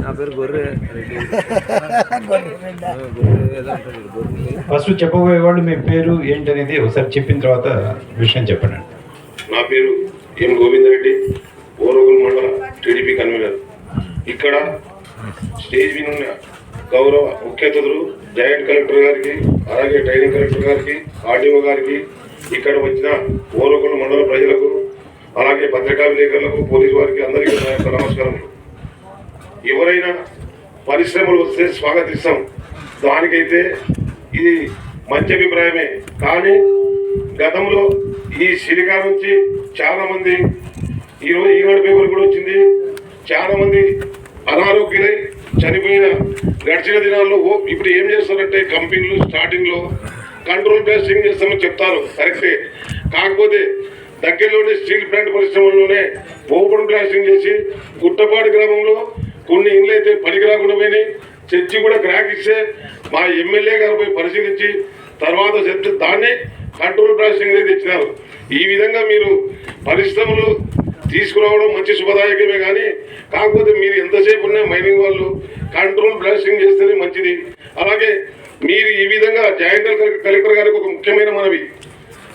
నా పేరు గొర్రె ఫస్ట్ చెప్పబోయే వాళ్ళు మీ పేరు ఏంటనేది ఒకసారి చెప్పిన తర్వాత విషయం చెప్పండి. నా పేరు ఎం గోవిందరెడ్డి ఓరోగుల్ మండల టీడీపీ కన్వీనర్. ఇక్కడ స్టేజ్ మీద ఉన్న గౌరవ ముఖ్య అతిథులు జాయింట్ కలెక్టర్ గారికి అలాగే ట్రైనింగ్ కలెక్టర్ గారికి ఆర్డీఓ గారికి ఇక్కడ వచ్చిన ఓరోగుల్ మండల ప్రజలకు అలాగే పత్రికా విలేకరులకు పోలీసు వారికి అందరికీ నా యొక్క నమస్కారములు. ఎవరైనా పరిశ్రమలు వస్తే స్వాగతిస్తాం. దానికైతే ఇది మంచి అభిప్రాయమే. కానీ గతంలో ఈ సిలికా నుంచి చాలామంది ఈరోజు ఈనాడు పేపర్ కూడా వచ్చింది. చాలామంది అనారోగ్యులై చనిపోయిన గడిచిన దినాల్లో ఓ ఇప్పుడు ఏం చేస్తారంటే కంపెనీలు స్టార్టింగ్లో కంట్రోల్ టెస్టింగ్ చేస్తామని చెప్తారు. కరెక్టే. కాకపోతే దగ్గరలోని స్టీల్ ప్లాంట్ పరిశ్రమలోనే ఓపెన్ బ్లాస్టింగ్ చేసి గుట్టపాడు గ్రామంలో పనికి రాకుండా పోయినాయి. చర్చి కూడా క్రాక్ ఇస్తే మా ఎమ్మెల్యే గారు పోయి పరిశీలించి తర్వాత చెప్తే దాన్నే కంట్రోల్ ప్రాసెసింగ్ తెచ్చినారు ఈ విధంగా మీరు పరిశ్రమలు తీసుకురావడం మంచి శుభదాయకమే కానీ కాకపోతే మీరు ఎంతసేపు ఉన్నా మైనింగ్ వాళ్ళు కంట్రోల్ బ్లాస్టింగ్ చేస్తేనే మంచిది. అలాగే మీరు ఈ విధంగా జాయింట్ కలెక్టర్ కలెక్టర్ గారికి ఒక ముఖ్యమైన మనవి.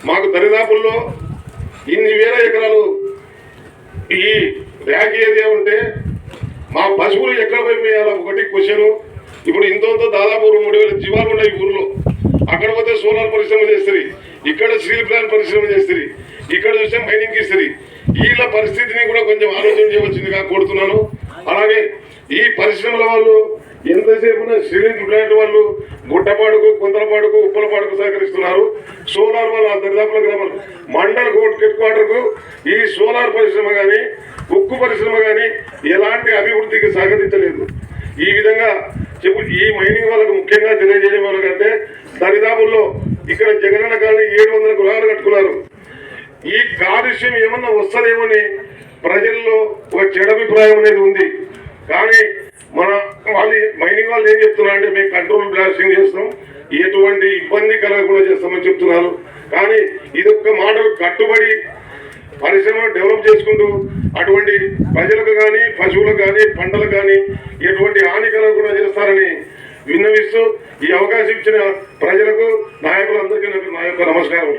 మాకు దరిదాపుల్లో ఇన్ని వేల ఎకరాలు ఈ ర్యాక్ ఏరియా ఉంటే మా పశువులు ఎక్కడ పోయిపోయాలి ఒకటి క్వశ్చన్. ఇప్పుడు ఇంతంతో దాదాపు మూడు వేల జీవాలు ఉన్నాయి ఊర్లో. అక్కడ పోతే సోలార్ పరిశ్రమ చేస్తుంది. ఇక్కడ స్టీల్ ప్లాంట్ పరిశ్రమ చేస్తుంది. ఇక్కడ చూస్తే మైనింగ్ ఇస్తుంది. వీళ్ళ పరిస్థితిని కూడా కొంచెం ఆలోచన చేయవచ్చిందిగా కోరుతున్నాను. అలాగే ఈ పరిశ్రమల వాళ్ళు ఎంతసేపు సిలిండర్ ప్లాంట్ వాళ్ళు గుట్టపాడుకు కుందలపాడుకు ఉప్పలపాడుకు సహకరిస్తున్నారు. సోలార్ వాళ్ళ దరిదాపుల గ్రామాలు మండల్ కోర్ట్ హెడ్ క్వార్టర్కు ఈ సోలార్ పరిశ్రమ కానీ ఉక్కు పరిశ్రమ కానీ ఎలాంటి అభివృద్ధికి సహకరించలేదు. ఈ విధంగా చెప్పు ఈ మైనింగ్ వాళ్ళకు ముఖ్యంగా తెలియజేయడం వాళ్ళకంటే దరిదాపుల్లో ఇక్కడ జగనన్న కాలనీ ఏడు వందల గృహాలు కట్టుకున్నారు. ఈ కాలుష్యం ఏమన్నా వస్తుందేమని ప్రజల్లో ఒక చెడభిప్రాయం అనేది ఉంది. కానీ మన వాళ్ళు మైనింగ్ వాళ్ళు ఏం చెప్తున్నారు అంటే మేము కంట్రోల్ బ్లాస్టింగ్ చేస్తాం ఎటువంటి ఇబ్బంది కలగకుండా చేస్తామని చెప్తున్నారు. కానీ ఇదొక్క మాటకు కట్టుబడి పరిశ్రమ డెవలప్ చేసుకుంటూ అటువంటి ప్రజలకు కానీ పశువులకు కానీ పంటలకు కానీ ఎటువంటి హాని కలగకుండా చేస్తారని విన్నవిస్తూ ఈ అవకాశం ఇచ్చిన ప్రజలకు నాయకులందరికీ నాకు నా యొక్క నమస్కారం